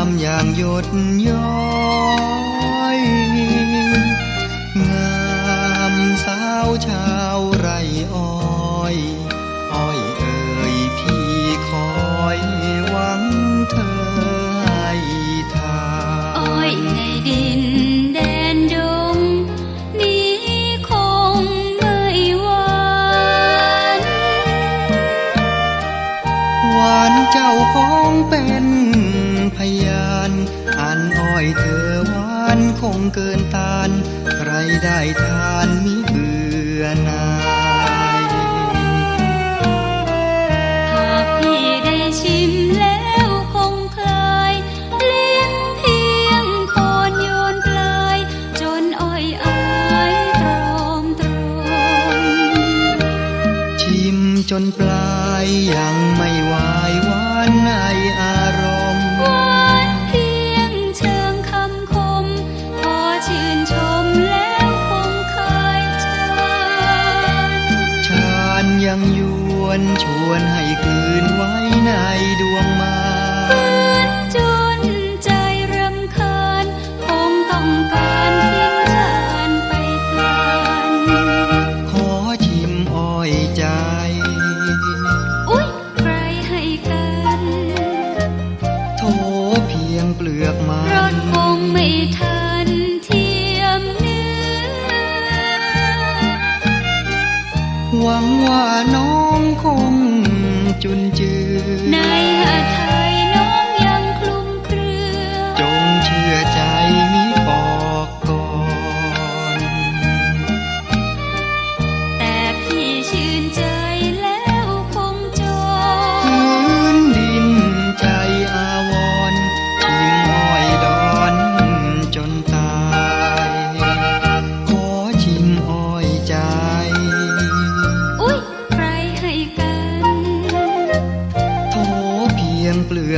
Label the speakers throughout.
Speaker 1: ามอย่างหยดย้
Speaker 2: อยงามสาวชาวไรอ้อยอ้อยเอ่ยพี่คอยหวังเธอให้ทางอ้อยในดินแดนดงนี้คงไม่หวาน
Speaker 1: หวานเจ้าของเป็น พยานอันอ้อยเธอ
Speaker 2: หวานคงเกินตานใครได้ทานมิเบื่อนา
Speaker 1: ย
Speaker 2: หากพี่ได้ชิมแล้วคงคลา
Speaker 1: ยเลี้ยงเพียงคนโยนปลา
Speaker 2: ย จนอ้อยอายตรอมตรมชิมจนปลาย
Speaker 1: ยังไม่วาย
Speaker 2: วาน
Speaker 1: ไอ งเปลือกมั
Speaker 2: ร
Speaker 1: น
Speaker 2: ถคงไม่ทันเทียมเนื้อ
Speaker 1: หวังว่าน้องคงจุนจือ
Speaker 2: ในหาไทย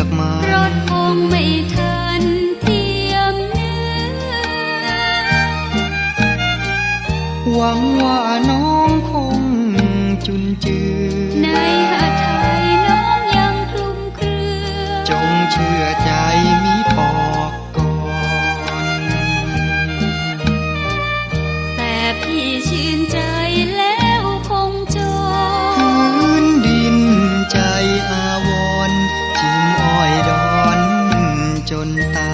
Speaker 2: อ
Speaker 1: กมัน
Speaker 2: ร
Speaker 1: ถ
Speaker 2: คงไม่ทันเทียมเนื้อ
Speaker 1: หวังว่าน้องคงจุนจือ
Speaker 2: ในหาไทยน้องยังคลุมเครือ
Speaker 1: จงเชื่อใจมิปอกก่อน
Speaker 2: แต่พี่ชื่ tahun-tahun